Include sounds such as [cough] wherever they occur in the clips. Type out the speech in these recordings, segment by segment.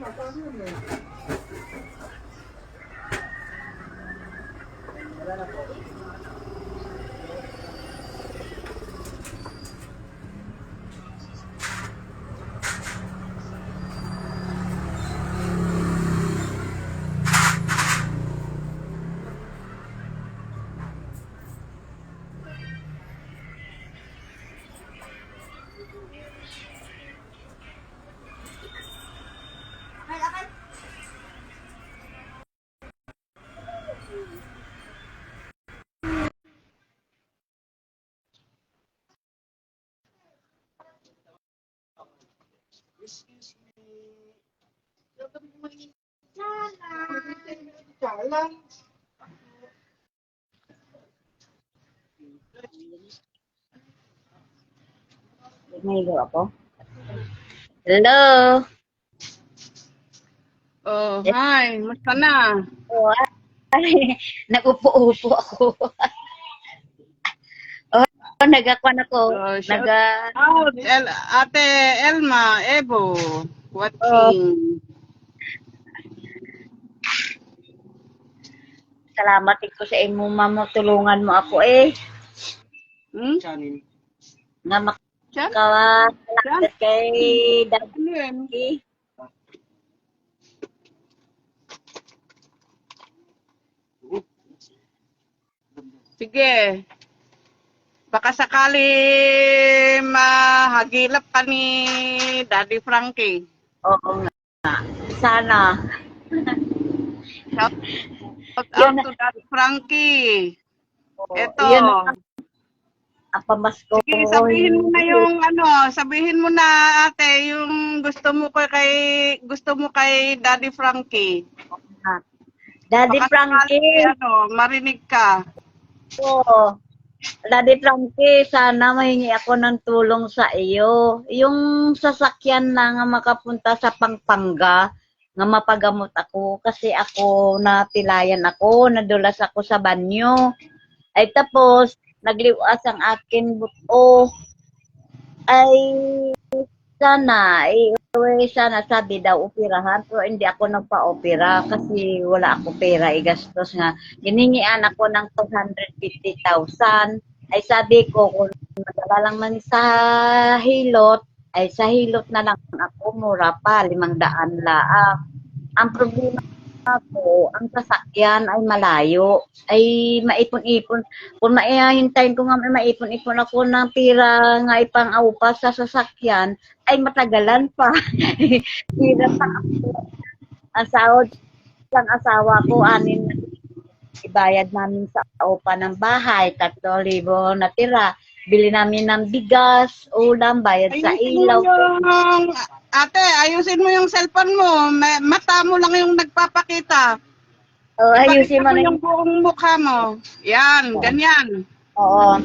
Mà con. Excuse me. Jalan. Nahilo ako. Hello. Oh, hi. Musta na? Oh, [laughs] nag-upo-upo ako. [laughs] oh, nagakwan ako. Oh, shout Naga, out, El, Ate Elma, Ebo. Watching. salamat ko sa imo mamo tulungan mo ako eh. Hmm? Chanin. Nga Chan? makalakat kay Daddy. Ano? Sige. Baka sakali mahagilap ka ni Daddy Frankie. Oo nga. Sana. Shout out to Daddy Frankie. Oo, Ito. Yun ang, ang pamasko Sige, sabihin mo na yung ano, sabihin mo na ate, yung gusto mo kay, kay gusto mo kay Daddy Frankie. Daddy Baka Frankie. sakali, ano, marinig ka. Oo. Daddy Frankie, sana mahingi ako ng tulong sa iyo. Yung sasakyan na nga makapunta sa Pampanga, nga mapagamot ako kasi ako napilayan ako, nadulas ako sa banyo. Ay tapos, nagliwas ang akin buto. Ay, sana, eh, sana sabi daw operahan, pero hindi ako nagpa-opera kasi wala ako pera igastos nga. Giningian ako ng 250,000. Ay sabi ko, kung madala lang man sa hilot, ay sa hilot na lang ako, mura pa, limang daan laang. Ang problema ko, ang sasakyan ay malayo. Ay maipon-ipon. Kung maihintayin ko nga may maipon-ipon ako ng pira nga ipang aupa sa sasakyan, ay matagalan pa. [laughs] Pira pa ako. Ang sahod ng asawa ko, anin ibayad namin sa upa ng bahay, 3,000 na tira. Bili namin ng bigas, ulam, bayad sa Ayusin mo ilaw. yung, ate, ayusin mo yung cellphone mo. May, mata mo lang yung nagpapakita. Oh, ayusin mo na yung buong mukha mo. Yan, ganyan. Oo.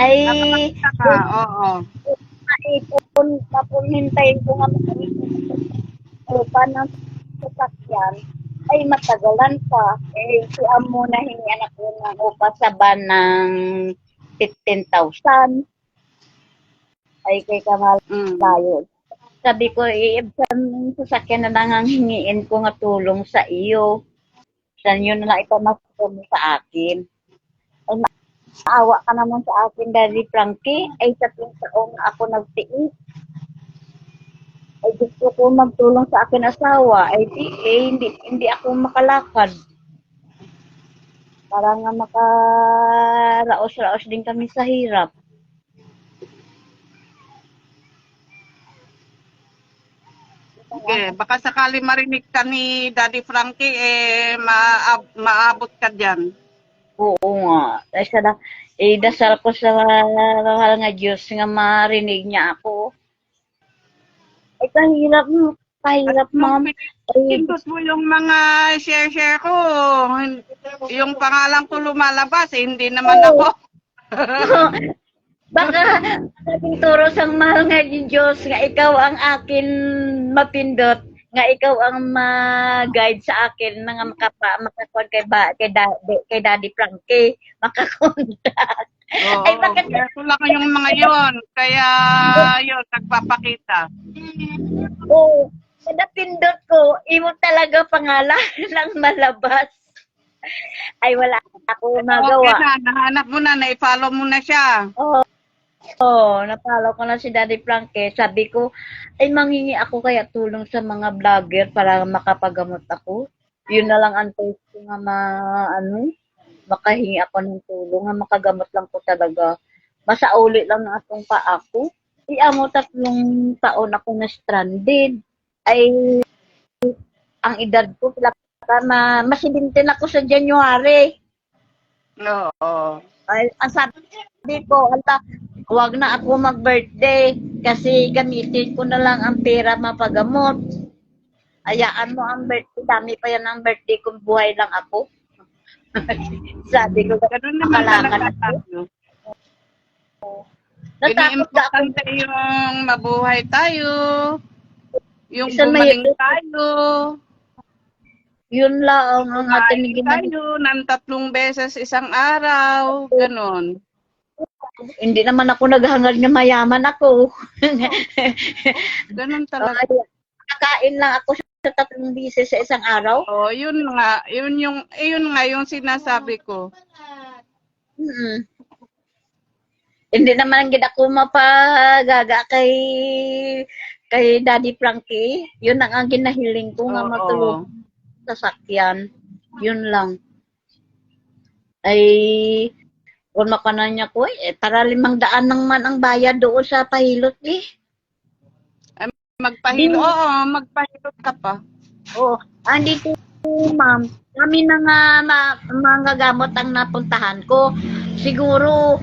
Ay, ka, oo. maipon, tapos hintayin ko nga maipon upa ng sasakyan, ay matagalan pa. Eh, si Amo na hingian ako ng upa sa ban ng 15,000. Ay, kay Kamal Mm. tayo. Sabi ko, iibsan yung sasakyan na lang ang hingiin ko nga tulong sa iyo. San yun na lang ikaw mo sa akin. Ay, maawa ka naman sa akin, Daddy Frankie. Ay, tatlong taon na ako nagtiis. Ay, gusto ko magtulong sa akin asawa. Ay, di, eh, hindi, hindi ako makalakad. Para nga makaraos-raos din kami sa hirap. Sige, baka sakali marinig ka ni Daddy Frankie, eh, maab- maabot ka dyan. Oo nga. Ay, sana, eh, dasal ko sa mahal nga Diyos nga marinig niya ako. Ay, kahirap mo. Kahirap, ma'am. Ay, Pindot mo yung mga share-share ko. Yung pangalan ko lumalabas, eh, hindi naman ako. [laughs] baka sabi turo sang mahal nga Diyos nga ikaw ang akin mapindot. nga ikaw ang ma-guide sa akin nga makapa, makakuan kay, ba, kay, da, kay Daddy Frankie, makakontak. Oo, Ay, bakit- Ito lang yung mga yon. Kaya, yun, nagpapakita. Oo. Kada pindot ko, imo talaga pangalan [laughs] ng malabas. Ay, wala ako Okay magawa. na, nahanap mo na, na-follow mo na siya. Oo. Oh, napalo ko na si Daddy Frankie. Sabi ko, ay mangingi ako kaya tulong sa mga vlogger para makapagamot ako. Yun na lang ang taste ko nga ma, ano, makahingi ako ng tulong, nga makagamot lang ko talaga. Masauli lang na atong pa ako. Iamo tatlong taon ako na stranded. Ay, ang edad ko, pila ka na, masidintin ako sa January. Oo. Ay, ang sabi ko, ala, huwag na ako mag-birthday kasi gamitin ko na lang ang pera mapagamot. Ayaan mo ang birthday, dami pa yan ang birthday kung buhay lang ako. [laughs] sabi ko, Ganun naman talaga ako. tayo. natakot ako. Ini-importante yung mabuhay tayo. Yung Isa gumaling may- tayo. Yun lang ang ating Kumain ginagawa. tayo ng tatlong beses isang araw. Ganon. Hindi naman ako naghangad na mayaman ako. [laughs] Ganon talaga. Kakain lang ako sa tatlong bisis sa isang araw. Oh, yun nga, yun yung yun nga yung sinasabi ko. Mm. Hindi naman gid ako mapagaga kay kay Daddy Frankie. Yun ang, ang ginahiling ko nga Oo. matulog sa sakyan. Yun lang. Ay, kung makanan niya ko, eh, para limang daan nang man ang bayad doon sa pahilot eh. Magpahilot. Din- Oo, magpahilot ka pa. Oh, andito ma'am. Kami na nga ma, mga gamot ang napuntahan ko. Siguro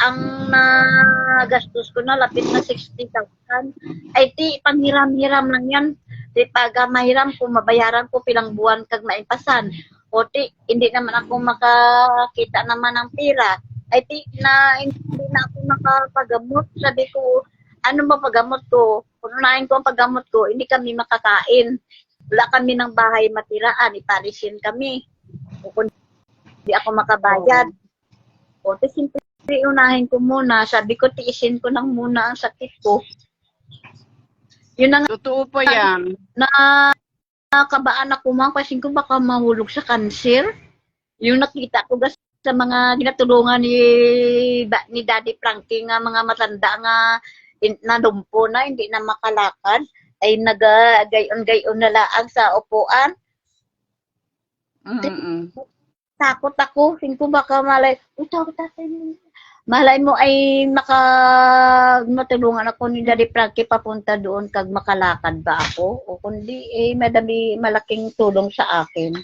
ang nagastos ko na lapit na 60,000. Ay ti panghiram-hiram lang yan. Di pag ah, mahiram ko mabayaran ko pilang buwan kag maipasan. O ti hindi naman ako makakita naman ng pera. Ay ti na hindi na ako makapagamot. Sabi ko, ano ba pagamot ko? Unahin ko ang paggamot ko, hindi kami makakain wala kami ng bahay matiraan, ipalisin kami. Kung hindi ako makabayad. O, te, simple unahin ko muna. Sabi ko, tiisin ko lang muna ang sakit ko. Yun ang Totoo po yan. na nakabaan ako mga kasi ko baka mahulog sa cancer. Yung nakita ko gas sa mga ginatulungan ni ni Daddy Frankie nga mga matanda nga in, nadumpo na hindi na makalakad ay nagagayon-gayon na laang sa upuan. Mm-mm. Takot ako, ko baka malay, takot ako. Malay mo ay maka matulungan ako ni Daddy Frankie papunta doon kag makalakad ba ako o kundi eh madami malaking tulong sa akin.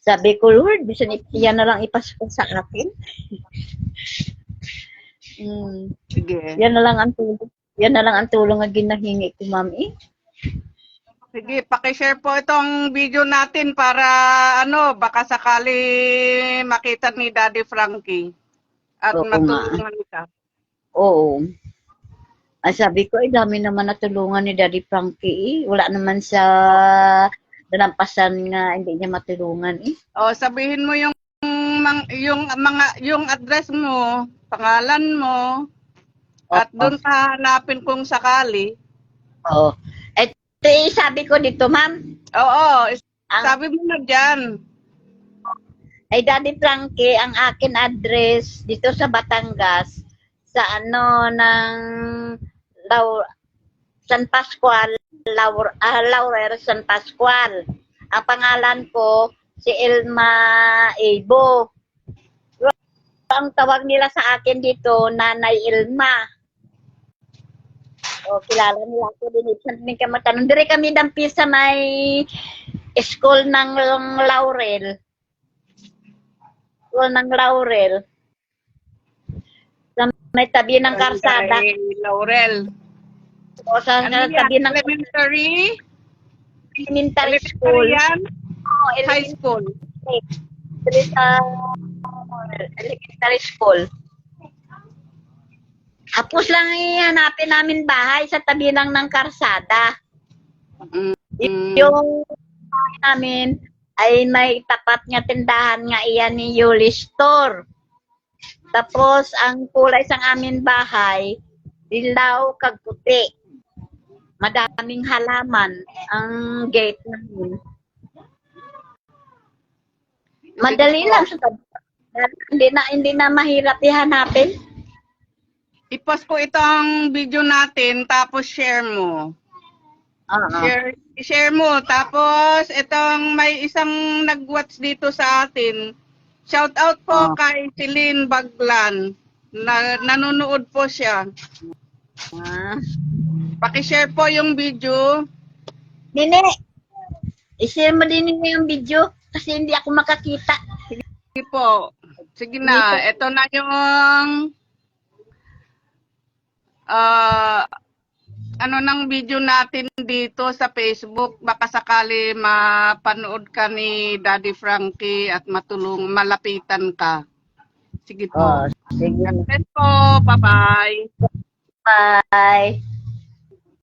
Sabi ko, Lord, bisan yan na lang ipasok sa akin. Mm, Sige. yan na lang ang tulong. Yan na lang ang tulong na ginahingi ko, ma'am. Eh. Sige, paki-share po itong video natin para ano, baka sakali makita ni Daddy Frankie at Oo nga. matulungan ka. Oo. Ay, sabi ko, ay dami naman natulungan ni Daddy Frankie. Eh. Wala naman sa dalampasan nga hindi niya matulungan. Eh. O, sabihin mo yung mang- yung mga yung address mo, pangalan mo, at Oo. doon ka hanapin kung sakali. Oo. At eh, sabi ko dito, ma'am, Oo, ang, sabi mo na dyan. ay Daddy Frankie, ang akin address dito sa Batangas, sa ano, ng Lau- San Pascual, Laur, ah, Laurel San Pascual. Ang pangalan ko, si Elma Ebo. Ang tawag nila sa akin dito, Nanay Ilma. O, kilala nila ako din. Din ka matanong. Dire kami dampi sa may school ng Laurel. School ng Laurel. Sa may tabi ng karsada. Laurel. O sa Ano tabi ng Elementary? elementary school. Elementary yan? Oh, High school? elementary sa elementary school. Tapos lang ihanapin namin bahay sa tabi lang ng karsada. Mm. Yung bahay namin ay may tapat nga tindahan nga iyan ni Yuli Store. Tapos, ang kulay sa amin bahay, dilaw kag puti. Madaming halaman ang gate namin. Madali lang sa hindi na hindi na mahirap ihanapin. I-post ko itong video natin tapos share mo. Oo. Share, share mo. Tapos, itong may isang nag-watch dito sa atin. Shout out po Oh. kay Celine Baglan. Na, nanonood po siya. Ah. Paki-share po yung video. Nene, i-share mo din yung video kasi hindi ako makakita. Sige po. Sige na. Ito na yung ah ano ng video natin dito sa Facebook. Baka sakali mapanood ka ni Daddy Frankie at matulong, malapitan ka. Sige po. Oh, sige. God po. Bye-bye. Bye.